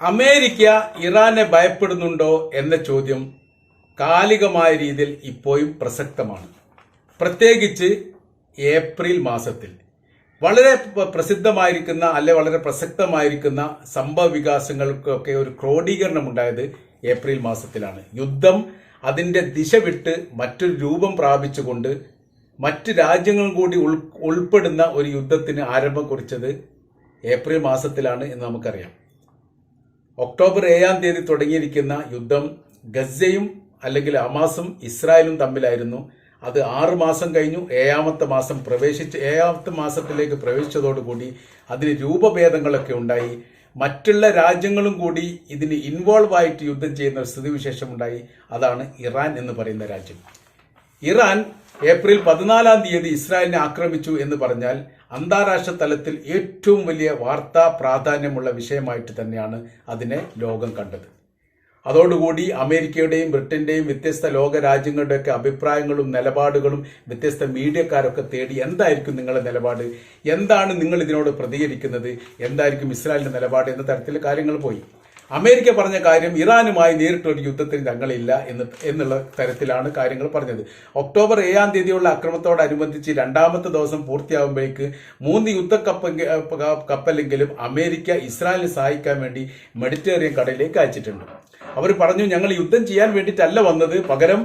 America ഇറാനെ ഭയപ്പെടുന്നുണ്ടോ എന്ന ചോദ്യം കാലികമായ രീതിയിൽ ഇപ്പോഴും പ്രസക്തമാണ്. പ്രത്യേകിച്ച് ഏപ്രിൽ മാസത്തിൽ. വളരെ പ്രസിദ്ധമായിരിക്കുന്ന അല്ലെ വളരെ പ്രസക്തമായിരിക്കുന്ന സംഭവ വികാസങ്ങൾക്കൊക്കെ ഒരു ക്രോഡീകരണം ഉണ്ടായത് ഏപ്രിൽ മാസത്തിലാണ്. യുദ്ധം അതിന്റെ ദിശ വിട്ട് മറ്റൊരു രൂപം പ്രാപിച്ചുകൊണ്ട് മറ്റ് രാജ്യങ്ങളും കൂടി ഉൾ ഉൾപ്പെടുന്ന ഒരു യുദ്ധത്തിന് ആരംഭം കുറിച്ചത് ഏപ്രിൽ മാസത്തിലാണ് എന്ന് നമുക്കറിയാം. ഒക്ടോബർ ഏഴാം തീയതി തുടങ്ങിയിരിക്കുന്ന യുദ്ധം ഗസയും അല്ലെങ്കിൽ അമാസും ഇസ്രായേലും തമ്മിലായിരുന്നു. അത് ആറ് മാസം കഴിഞ്ഞു. ഏഴാമത്തെ മാസം പ്രവേശിച്ച് ഏഴാമത്തെ മാസത്തിലേക്ക് പ്രവേശിച്ചതോടുകൂടി അതിന് രൂപഭേദങ്ങളൊക്കെ ഉണ്ടായി. മറ്റുള്ള രാജ്യങ്ങളും കൂടി ഇതിന് ഇൻവോൾവ് ആയിട്ട് യുദ്ധം ചെയ്യുന്ന ഒരു സ്ഥിതിവിശേഷം ഉണ്ടായി. അതാണ് ഇറാൻ എന്ന് പറയുന്ന രാജ്യം. ഇറാൻ ഏപ്രിൽ പതിനാലാം തീയതി ഇസ്രായേലിനെ ആക്രമിച്ചു എന്ന് പറഞ്ഞാൽ അന്താരാഷ്ട്ര തലത്തിൽ ഏറ്റവും വലിയ വാർത്താ പ്രാധാന്യമുള്ള വിഷയമായിട്ട് തന്നെയാണ് അതിനെ ലോകം കണ്ടത്. അതോടുകൂടി അമേരിക്കയുടെയും ബ്രിട്ടന്റെയും വ്യത്യസ്ത ലോക രാജ്യങ്ങളുടെയൊക്കെ അഭിപ്രായങ്ങളും നിലപാടുകളും വ്യത്യസ്ത മീഡിയക്കാരൊക്കെ തേടി എന്തായിരിക്കും നിങ്ങളുടെ നിലപാട്? എന്താണ് നിങ്ങൾ ഇതിനോട് പ്രതികരിക്കുന്നത്? എന്തായിരിക്കും ഇസ്രായേലിന്റെ നിലപാട്? എന്ന തരത്തിൽ കാര്യങ്ങൾ പോയി. അമേരിക്ക പറഞ്ഞ കാര്യം ഇറാനുമായി നേരിട്ടൊരു യുദ്ധത്തിൽ ഞങ്ങളില്ല എന്ന് എന്നുള്ള തരത്തിലാണ് കാര്യങ്ങൾ പറഞ്ഞത്. ഒക്ടോബർ ഏഴാം തീയതിയുള്ള അക്രമത്തോടനുബന്ധിച്ച് രണ്ടാമത്തെ ദിവസം പൂർത്തിയാകുമ്പോഴേക്ക് മൂന്ന് യുദ്ധ കപ്പലെങ്കിലും അമേരിക്ക ഇസ്രായേലിനെ സഹായിക്കാൻ വേണ്ടി മെഡിറ്ററേനിയൻ കടലിലേക്ക് അയച്ചിട്ടുണ്ട്. അവർ പറഞ്ഞു ഞങ്ങൾ യുദ്ധം ചെയ്യാൻ വേണ്ടിയിട്ടല്ല വന്നത്. പകരം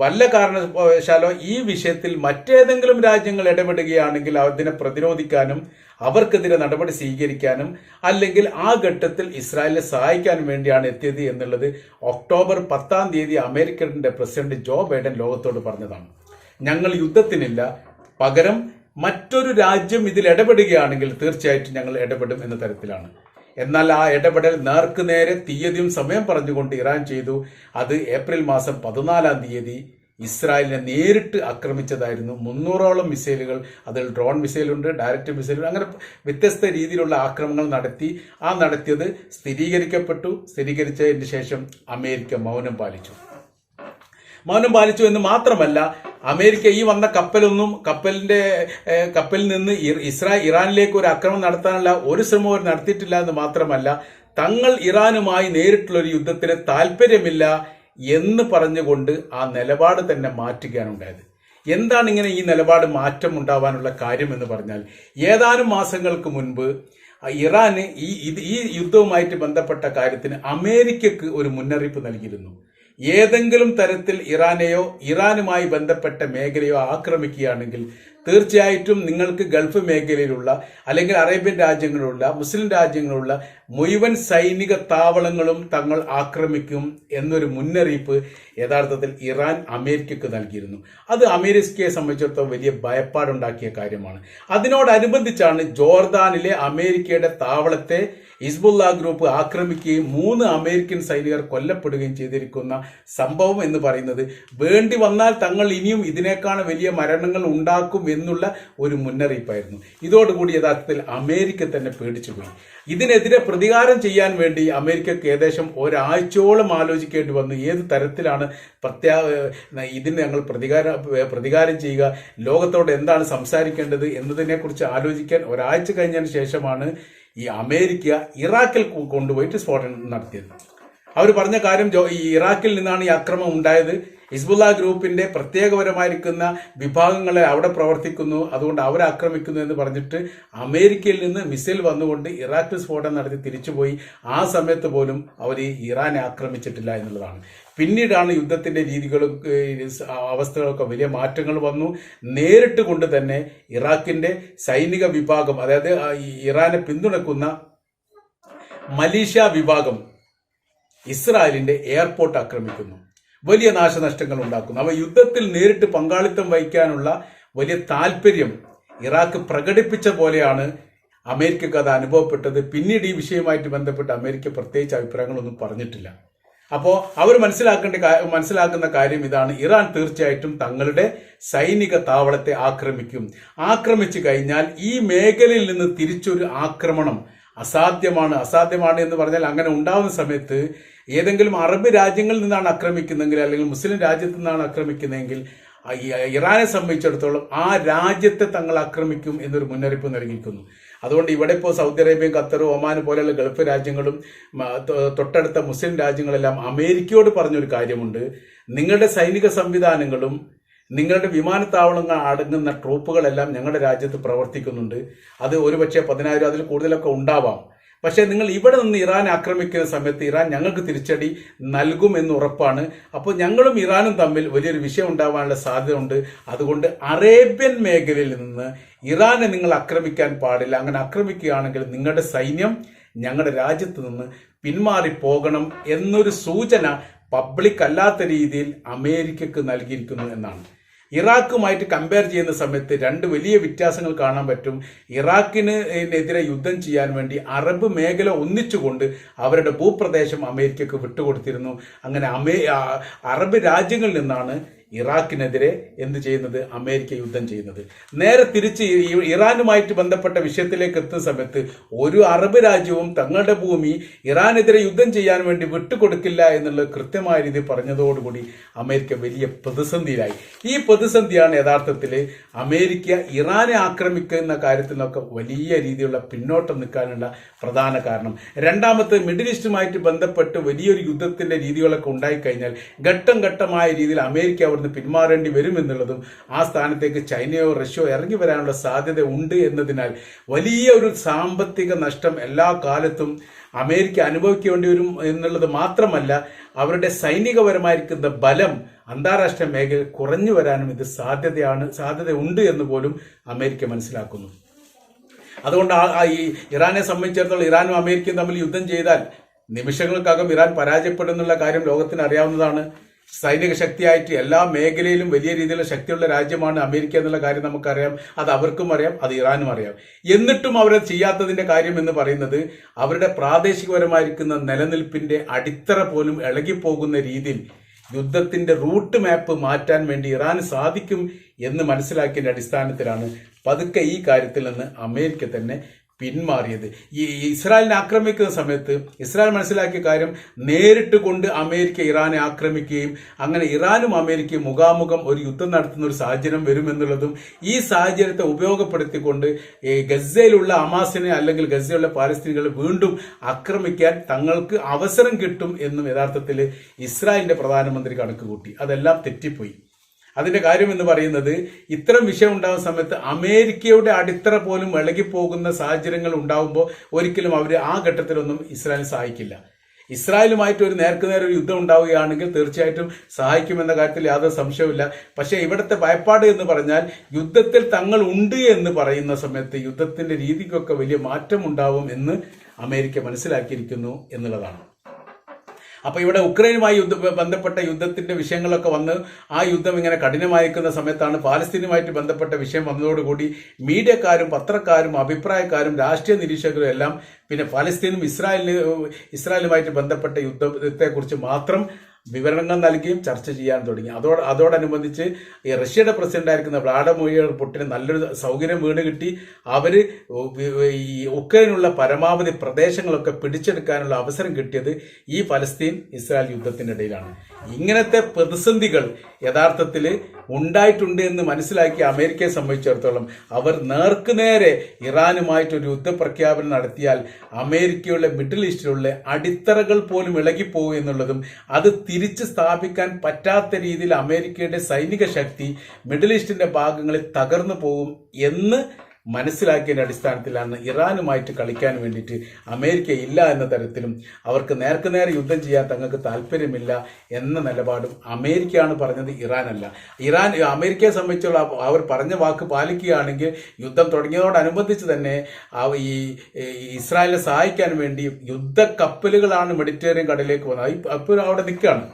വല്ല കാരണവശാലോ ഈ വിഷയത്തിൽ മറ്റേതെങ്കിലും രാജ്യങ്ങൾ ഇടപെടുകയാണെങ്കിൽ അതിനെ പ്രതിരോധിക്കാനും അവർക്കെതിരെ നടപടി സ്വീകരിക്കാനും അല്ലെങ്കിൽ ആ ഘട്ടത്തിൽ ഇസ്രായേലിനെ സഹായിക്കാനും വേണ്ടിയാണ് എത്തിയത് എന്നുള്ളത് ഒക്ടോബർ പത്താം തീയതി അമേരിക്കയുടെ പ്രസിഡന്റ് ജോ ബൈഡൻ ലോകത്തോട് പറഞ്ഞതാണ്. ഞങ്ങൾ യുദ്ധത്തിനില്ല പകരം മറ്റൊരു രാജ്യം ഇതിൽ ഇടപെടുകയാണെങ്കിൽ തീർച്ചയായിട്ടും ഞങ്ങൾ ഇടപെടും എന്ന തരത്തിലാണ്. എന്നാൽ ആ ഇടപെടൽ നേർക്ക് നേരെ തീയതിയും സമയം പറഞ്ഞുകൊണ്ട് ഇറാൻ ചെയ്തു. അത് ഏപ്രിൽ മാസം പതിനാലാം തീയതി ഇസ്രായേലിനെ നേരിട്ട് ആക്രമിച്ചതായിരുന്നു. മുന്നൂറോളം മിസൈലുകൾ അതിൽ ഡ്രോൺ മിസൈലുണ്ട് ഡയറക്റ്റ് മിസൈലുണ്ട് അങ്ങനെ വ്യത്യസ്ത രീതിയിലുള്ള ആക്രമണങ്ങൾ നടത്തി. ആ നടത്തിയത് സ്ഥിരീകരിക്കപ്പെട്ടു. സ്ഥിരീകരിച്ചതിന് ശേഷം അമേരിക്ക മൗനം പാലിച്ചു. മൗനം പാലിച്ചു എന്ന് മാത്രമല്ല അമേരിക്ക ഈ വന്ന കപ്പലൊന്നും കപ്പലിന്റെ കപ്പലിൽ നിന്ന് ഇസ്രായേൽ ഇറാനിലേക്ക് ഒരു ആക്രമണം നടത്താനുള്ള ഒരു ശ്രമവും അവർ നടത്തിയിട്ടില്ല എന്ന് മാത്രമല്ല തങ്ങൾ ഇറാനുമായി നേരിട്ടുള്ള ഒരു യുദ്ധത്തിന് താല്പര്യമില്ല എന്ന് പറഞ്ഞുകൊണ്ട് ആ നിലപാട് തന്നെ മാറ്റുകയാണ് ഉണ്ടായത്. എന്താണ് ഇങ്ങനെ ഈ നിലപാട് മാറ്റം ഉണ്ടാവാനുള്ള കാര്യം എന്ന് പറഞ്ഞാൽ ഏതാനും മാസങ്ങൾക്ക് മുൻപ് ഇറാന് ഈ ഇത് ഈ യുദ്ധവുമായിട്ട് ബന്ധപ്പെട്ട കാര്യത്തിന് അമേരിക്കക്ക് ഒരു മുന്നറിയിപ്പ് നൽകിയിരുന്നു. ഏതെങ്കിലും തരത്തിൽ ഇറാനെയോ ഇറാനുമായി ബന്ധപ്പെട്ട മേഖലയോ ആക്രമിക്കുകയാണെങ്കിൽ തീർച്ചയായിട്ടും നിങ്ങൾക്ക് ഗൾഫ് മേഖലയിലുള്ള അല്ലെങ്കിൽ അറേബ്യൻ രാജ്യങ്ങളുള്ള മുസ്ലിം രാജ്യങ്ങളുള്ള മുഴുവൻ സൈനിക താവളങ്ങളും തങ്ങൾ ആക്രമിക്കും എന്നൊരു മുന്നറിയിപ്പ് യഥാർത്ഥത്തിൽ ഇറാൻ അമേരിക്കക്ക് നൽകിയിരുന്നു. അത് അമേരിക്കയെ സംബന്ധിച്ചിടത്തോളം വലിയ ഭയപ്പാടുണ്ടാക്കിയ കാര്യമാണ്. അതിനോടനുബന്ധിച്ചാണ് ജോർദാനിലെ അമേരിക്കയുടെ താവളത്തെ ഹിസ്ബുല്ല ഗ്രൂപ്പ് ആക്രമിക്കുകയും മൂന്ന് അമേരിക്കൻ സൈനികർ കൊല്ലപ്പെടുകയും ചെയ്തിരിക്കുന്ന സംഭവം എന്ന് പറയുന്നത് വേണ്ടി വന്നാൽ തങ്ങൾ ഇനിയും ഇതിനേക്കാൾ വലിയ മരണങ്ങൾ ഉണ്ടാക്കും എന്നുള്ള ഒരു മുന്നറിയിപ്പായിരുന്നു. ഇതോടുകൂടി യഥാർത്ഥത്തിൽ അമേരിക്ക തന്നെ പേടിച്ചുപോയി ഇതിനെതിരെ പ്രതികാരം ചെയ്യാൻ വേണ്ടി അമേരിക്കക്ക് ഏകദേശം ഒരാഴ്ചയോളം ആലോചിക്കേണ്ടി വന്നു. ഏത് തരത്തിലാണ് പ്രത്യാ ഇതിന് ഞങ്ങൾ പ്രതികാര പ്രതികാരം ചെയ്യുക? ലോകത്തോട് എന്താണ് സംസാരിക്കേണ്ടത് എന്നതിനെക്കുറിച്ച് ആലോചിക്കാൻ ഒരാഴ്ച കഴിഞ്ഞതിന് ശേഷമാണ് ഈ അമേരിക്ക ഇറാഖിൽ കൊണ്ടുപോയിട്ട് സ്ഫോടനം നടത്തിയത്. അവർ പറഞ്ഞ കാര്യം ഈ ഇറാഖിൽ നിന്നാണ് ഈ അക്രമം ഉണ്ടായത്. ഹിസ്ബുല്ല ഗ്രൂപ്പിന്റെ പ്രത്യേകപരമായിരിക്കുന്ന വിഭാഗങ്ങളെ അവിടെ പ്രവർത്തിക്കുന്നു. അതുകൊണ്ട് അവരെ ആക്രമിക്കുന്നു എന്ന് പറഞ്ഞിട്ട് അമേരിക്കയിൽ നിന്ന് മിസൈൽ വന്നുകൊണ്ട് ഇറാഖിൽ സ്ഫോടനം നടത്തി തിരിച്ചുപോയി. ആ സമയത്ത് പോലും അവർ ഇറാനെ ആക്രമിച്ചിട്ടില്ല എന്നുള്ളതാണ്. പിന്നീടാണ് യുദ്ധത്തിന്റെ രീതികളും അവസ്ഥകളൊക്കെ വലിയ മാറ്റങ്ങൾ വന്നു. നേരിട്ട് കൊണ്ട് തന്നെ ഇറാഖിന്റെ സൈനിക വിഭാഗം അതായത് ഇറാനെ പിന്തുണക്കുന്ന മലീഷ്യ വിഭാഗം ഇസ്രായേലിന്റെ എയർപോർട്ട് ആക്രമിക്കുന്നു. വലിയ നാശനഷ്ടങ്ങൾ ഉണ്ടാക്കുന്നു. അവ യുദ്ധത്തിൽ നേരിട്ട് പങ്കാളിത്തം വഹിക്കാനുള്ള വലിയ താല്പര്യം ഇറാഖ് പ്രകടിപ്പിച്ച പോലെയാണ് അമേരിക്കക്ക് അത് അനുഭവപ്പെട്ടത്. പിന്നീട് ഈ വിഷയവുമായിട്ട് ബന്ധപ്പെട്ട് അമേരിക്ക പ്രത്യേകിച്ച് അഭിപ്രായങ്ങളൊന്നും പറഞ്ഞിട്ടില്ല. അപ്പോൾ അവർ മനസ്സിലാക്കേണ്ട മനസ്സിലാക്കുന്ന കാര്യം ഇതാണ്. ഇറാൻ തീർച്ചയായിട്ടും തങ്ങളുടെ സൈനിക താവളത്തെ ആക്രമിക്കും. ആക്രമിച്ചു കഴിഞ്ഞാൽ ഈ മേഖലയിൽ നിന്ന് തിരിച്ചൊരു ആക്രമണം അസാധ്യമാണ്. അസാധ്യമാണ് എന്ന് പറഞ്ഞാൽ അങ്ങനെ ഉണ്ടാകുന്ന സമയത്ത് ഏതെങ്കിലും അറബ് രാജ്യങ്ങളിൽ നിന്നാണ് ആക്രമിക്കുന്നതെങ്കിൽ അല്ലെങ്കിൽ മുസ്ലിം രാജ്യത്തു നിന്നാണ് ആക്രമിക്കുന്നതെങ്കിൽ ഇറാനെ സംബന്ധിച്ചിടത്തോളം ആ രാജ്യത്തെ തങ്ങൾ ആക്രമിക്കും എന്നൊരു മുന്നറിയിപ്പ് നൽകിയിരിക്കുന്നു. അതുകൊണ്ട് ഇവിടെ ഇപ്പോൾ സൗദി അറേബ്യയും ഖത്തറും ഒമാൻ പോലെയുള്ള ഗൾഫ് രാജ്യങ്ങളും തൊട്ടടുത്ത മുസ്ലിം രാജ്യങ്ങളെല്ലാം അമേരിക്കയോട് പറഞ്ഞൊരു കാര്യമുണ്ട്. നിങ്ങളുടെ സൈനിക സംവിധാനങ്ങളും നിങ്ങളുടെ വിമാനത്താവളങ്ങൾ അടങ്ങുന്ന ട്രൂപ്പുകളെല്ലാം ഞങ്ങളുടെ രാജ്യത്ത് പ്രവർത്തിക്കുന്നുണ്ട്. അത് ഒരുപക്ഷെ പതിനായിരം അതിൽ കൂടുതലൊക്കെ ഉണ്ടാവാം. പക്ഷേ നിങ്ങൾ ഇവിടെ നിന്ന് ഇറാൻ ആക്രമിക്കുന്ന സമയത്ത് ഇറാൻ ഞങ്ങൾക്ക് തിരിച്ചടി നൽകുമെന്ന് ഉറപ്പാണ്. അപ്പോൾ ഞങ്ങളും ഇറാനും തമ്മിൽ വലിയൊരു വിഷയം ഉണ്ടാവാനുള്ള സാധ്യത ഉണ്ട് അതുകൊണ്ട് അറേബ്യൻ മേഖലയിൽ നിന്ന് ഇറാനെ നിങ്ങൾ ആക്രമിക്കാൻ പാടില്ല. അങ്ങനെ ആക്രമിക്കുകയാണെങ്കിൽ നിങ്ങളുടെ സൈന്യം ഞങ്ങളുടെ രാജ്യത്ത് നിന്ന് പിന്മാറി പോകണം എന്നൊരു സൂചന പബ്ലിക് അല്ലാത്ത രീതിയിൽ അമേരിക്കക്ക് നൽകിയിരിക്കുന്നു എന്നാണ്. ഇറാഖുമായിട്ട് കമ്പയർ ചെയ്യുന്ന സമയത്ത് രണ്ട് വലിയ വ്യത്യാസങ്ങൾ കാണാൻ പറ്റും. ഇറാഖിന് എതിരെ യുദ്ധം ചെയ്യാൻ വേണ്ടി അറബ് മേഖല ഒന്നിച്ചുകൊണ്ട് അവരുടെ ഭൂപ്രദേശം അമേരിക്കക്ക് വിട്ടുകൊടുത്തിരുന്നു. അങ്ങനെ അമേ അറബ് രാജ്യങ്ങളിൽ നിന്നാണ് ഇറാഖിനെതിരെ എന്ത് ചെയ്യുന്നത്? അമേരിക്ക യുദ്ധം ചെയ്യുന്നത്. നേരെ തിരിച്ച് ഇറാനുമായിട്ട് ബന്ധപ്പെട്ട വിഷയത്തിലേക്ക് എത്തുന്ന സമയത്ത് ഒരു അറബ് രാജ്യവും തങ്ങളുടെ ഭൂമി ഇറാനെതിരെ യുദ്ധം ചെയ്യാൻ വേണ്ടി വിട്ടുകൊടുക്കില്ല എന്നുള്ള കൃത്യമായ രീതി പറഞ്ഞതോടുകൂടി അമേരിക്ക വലിയ പ്രതിസന്ധിയിലായി. ഈ പ്രതിസന്ധിയാണ് യഥാർത്ഥത്തിൽ അമേരിക്ക ഇറാനെ ആക്രമിക്കുന്ന കാര്യത്തിൽ നിന്നൊക്കെ വലിയ രീതിയിലുള്ള പിന്നോട്ടം നിൽക്കാനുള്ള പ്രധാന കാരണം. രണ്ടാമത്തെ മിഡിൽ ഈസ്റ്റുമായിട്ട് ബന്ധപ്പെട്ട് വലിയൊരു യുദ്ധത്തിന്റെ രീതികളൊക്കെ ഉണ്ടായിക്കഴിഞ്ഞാൽ ഘട്ടം ഘട്ടമായ രീതിയിൽ അമേരിക്ക അവിടുന്ന് പിന്മാറേണ്ടി വരുമെന്നുള്ളതും ആ സ്ഥാനത്തേക്ക് ചൈനയോ റഷ്യയോ ഇറങ്ങി വരാനുള്ള സാധ്യത ഉണ്ട് എന്നതിനാൽ വലിയ ഒരു സാമ്പത്തിക നഷ്ടം എല്ലാ കാലത്തും അമേരിക്ക അനുഭവിക്കേണ്ടി വരും എന്നുള്ളത് മാത്രമല്ല അവരുടെ സൈനികപരമായിരിക്കുന്ന ബലം അന്താരാഷ്ട്ര മേഖലയിൽ കുറഞ്ഞു വരാനും ഇത് സാധ്യതയാണ് സാധ്യത ഉണ്ട് എന്ന് പോലും അമേരിക്ക മനസ്സിലാക്കുന്നു. അതുകൊണ്ട് ഈ ഇറാനെ സംബന്ധിച്ചിടത്തോളം ഇറാനും അമേരിക്കയും തമ്മിൽ യുദ്ധം ചെയ്താൽ നിമിഷങ്ങൾക്കകം ഇറാൻ പരാജയപ്പെടുന്നുള്ള കാര്യം ലോകത്തിന് അറിയാവുന്നതാണ്. സൈനിക ശക്തിയായിട്ട് എല്ലാ മേഖലയിലും വലിയ രീതിയിലുള്ള ശക്തിയുള്ള രാജ്യമാണ് അമേരിക്ക എന്നുള്ള കാര്യം നമുക്കറിയാം. അത് അവർക്കും അറിയാം അത് ഇറാനും അറിയാം. എന്നിട്ടും അവരത് ചെയ്യാത്തതിന്റെ കാര്യം എന്ന് പറയുന്നത് അവരുടെ പ്രാദേശികപരമായിരിക്കുന്ന നിലനിൽപ്പിന്റെ അടിത്തറ പോലും ഇളകിപ്പോകുന്ന രീതിയിൽ യുദ്ധത്തിന്റെ റൂട്ട് മാപ്പ് മാറ്റാൻ വേണ്ടി ഇറാന് സാധിക്കും എന്ന് മനസ്സിലാക്കിയതിന്റെ അടിസ്ഥാനത്തിലാണ് പതുക്കെ ഈ കാര്യത്തിൽ നിന്ന് അമേരിക്ക തന്നെ പിന്മാറിയത്. ഈ ഇസ്രായേലിനെ ആക്രമിക്കുന്ന സമയത്ത് ഇസ്രായേൽ മനസ്സിലാക്കിയ കാര്യം നേരിട്ട് കൊണ്ട് അമേരിക്ക ഇറാനെ ആക്രമിക്കുകയും അങ്ങനെ ഇറാനും അമേരിക്കയും മുഖാമുഖം ഒരു യുദ്ധം നടത്തുന്ന ഒരു സാഹചര്യം വരുമെന്നുള്ളതും ഈ സാഹചര്യത്തെ ഉപയോഗപ്പെടുത്തിക്കൊണ്ട് ഗസയിലുള്ള അമാസിനെ അല്ലെങ്കിൽ ഗസയിലുള്ള പാലസ്തീനികളെ വീണ്ടും ആക്രമിക്കാൻ തങ്ങൾക്ക് അവസരം കിട്ടും എന്നും യഥാർത്ഥത്തിൽ ഇസ്രായേലിന്റെ പ്രധാനമന്ത്രി കണക്ക് കൂട്ടി അതെല്ലാം തെറ്റിപ്പോയി. അതിന്റെ കാര്യം എന്ന് പറയുന്നത് ഇത്തരം വിഷയം ഉണ്ടാകുന്ന സമയത്ത് അമേരിക്കയുടെ അടിത്തറ പോലും ഇളകിപ്പോകുന്ന സാഹചര്യങ്ങൾ ഉണ്ടാകുമ്പോൾ ഒരിക്കലും അവർ ആ ഘട്ടത്തിലൊന്നും ഇസ്രായേൽ സഹായിക്കില്ല. ഇസ്രായേലുമായിട്ട് ഒരു നേർക്കുനേരെ ഒരു യുദ്ധം ഉണ്ടാവുകയാണെങ്കിൽ തീർച്ചയായിട്ടും സഹായിക്കുമെന്ന കാര്യത്തിൽ യാതൊരു സംശയവുമില്ല. പക്ഷേ ഇവിടുത്തെ ഭയപ്പാട് എന്ന് പറഞ്ഞാൽ യുദ്ധത്തിൽ തങ്ങൾ ഉണ്ട് എന്ന് പറയുന്ന സമയത്ത് യുദ്ധത്തിന്റെ രീതിക്കൊക്കെ വലിയ മാറ്റം ഉണ്ടാവും എന്ന് അമേരിക്ക മനസ്സിലാക്കിയിരിക്കുന്നു എന്നുള്ളതാണ്. അപ്പൊ ഇവിടെ ഉക്രൈനുമായി യുദ്ധ ബന്ധപ്പെട്ട യുദ്ധത്തിന്റെ വിഷയങ്ങളൊക്കെ വന്ന് ആ യുദ്ധം ഇങ്ങനെ കഠിനമായിരിക്കുന്ന സമയത്താണ് പാലസ്തീനുമായിട്ട് ബന്ധപ്പെട്ട വിഷയം വന്നതോടുകൂടി മീഡിയക്കാരും പത്രക്കാരും അഭിപ്രായക്കാരും രാഷ്ട്രീയ നിരീക്ഷകരും എല്ലാം പിന്നെ പാലസ്തീനും ഇസ്രായേലിന് ഇസ്രായേലുമായിട്ട് ബന്ധപ്പെട്ട യുദ്ധത്തെക്കുറിച്ച് മാത്രം വിവരണങ്ങൾ നൽകിയും ചർച്ച ചെയ്യാൻ തുടങ്ങി. അതോട് അതോടനുബന്ധിച്ച് ഈ റഷ്യയുടെ പ്രസിഡന്റായിരിക്കുന്ന വ്ളാഡമോയിർ പുട്ടിന് നല്ലൊരു സൗകര്യം വീട് കിട്ടി. അവർ ഈ ഉക്രൈനുള്ള പരമാവധി പ്രദേശങ്ങളൊക്കെ പിടിച്ചെടുക്കാനുള്ള അവസരം കിട്ടിയത് ഈ ഫലസ്തീൻ ഇസ്രായേൽ യുദ്ധത്തിനിടയിലാണ് ഇങ്ങനത്തെ പ്രതിസന്ധികൾ യഥാർത്ഥത്തിൽ ഉണ്ടായിട്ടുണ്ട് എന്ന് മനസ്സിലാക്കി അമേരിക്കയെ സംബന്ധിച്ചിടത്തോളം അവർ നേർക്കുനേരെ ഇറാനുമായിട്ട് ഒരു യുദ്ധപ്രഖ്യാപനം നടത്തിയാൽ അമേരിക്കയുടെ മിഡിൽ ഈസ്റ്റിലുള്ള അടിത്തറകൾ പോലും ഇളകിപ്പോകും എന്നുള്ളതും അത് തിരിച്ച് സ്ഥാപിക്കാൻ പറ്റാത്ത രീതിയിൽ അമേരിക്കയുടെ സൈനിക ശക്തി മിഡിൽ ഈസ്റ്റിന്റെ ഭാഗങ്ങളിൽ തകർന്നു പോകും എന്ന് മനസ്സിലാക്കിയതിന്റെ അടിസ്ഥാനത്തിലാണ് ഇറാനുമായിട്ട് കളിക്കാൻ വേണ്ടിയിട്ട് അമേരിക്ക ഇല്ല എന്ന തരത്തിലും അവർക്ക് നേർക്കുനേരെ യുദ്ധം ചെയ്യാൻ തങ്ങൾക്ക് താല്പര്യമില്ല എന്ന നിലപാടും അമേരിക്കയാണ് പറഞ്ഞത് ഇറാനല്ല. ഇറാൻ അമേരിക്കയെ സംബന്ധിച്ചുള്ള അവർ പറഞ്ഞ വാക്ക് പാലിക്കുകയാണെങ്കിൽ യുദ്ധം തുടങ്ങിയതോടനുബന്ധിച്ച് തന്നെ ഈ ഇസ്രായേലിനെ സഹായിക്കാൻ വേണ്ടി യുദ്ധ കപ്പലുകളാണ് മെഡിറ്ററേനിയൻ കടലിലേക്ക് വന്നത്. അപ്പോൾ അവിടെ നിൽക്കുകയാണ്.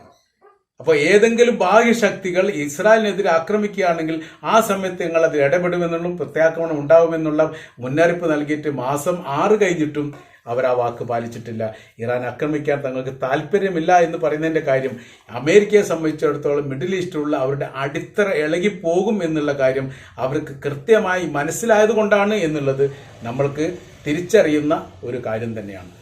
അപ്പോൾ ഏതെങ്കിലും ബാഹ്യശക്തികൾ ഇസ്രായേലിനെതിരെ ആക്രമിക്കുകയാണെങ്കിൽ ആ സമയത്ത് ഞങ്ങൾ അത് ഇടപെടുമെന്നുള്ള പ്രത്യാക്രമണം ഉണ്ടാവുമെന്നുള്ള മുന്നറിയിപ്പ് നൽകിയിട്ട് മാസം ആറ് കഴിഞ്ഞിട്ടും അവർ ആ വാക്ക് പാലിച്ചിട്ടില്ല. ഇറാൻ ആക്രമിക്കാൻ തങ്ങൾക്ക് താല്പര്യമില്ല എന്ന് പറയുന്നതിന്റെ കാര്യം അമേരിക്കയെ സംബന്ധിച്ചിടത്തോളം മിഡിൽ ഈസ്റ്റിലുള്ള അവരുടെ അടിത്തറ ഇളകി പോകും എന്നുള്ള കാര്യം അവർക്ക് കൃത്യമായി മനസ്സിലായതുകൊണ്ടാണ് എന്നുള്ളത് നമ്മൾക്ക് തിരിച്ചറിയുന്ന ഒരു കാര്യം തന്നെയാണ്.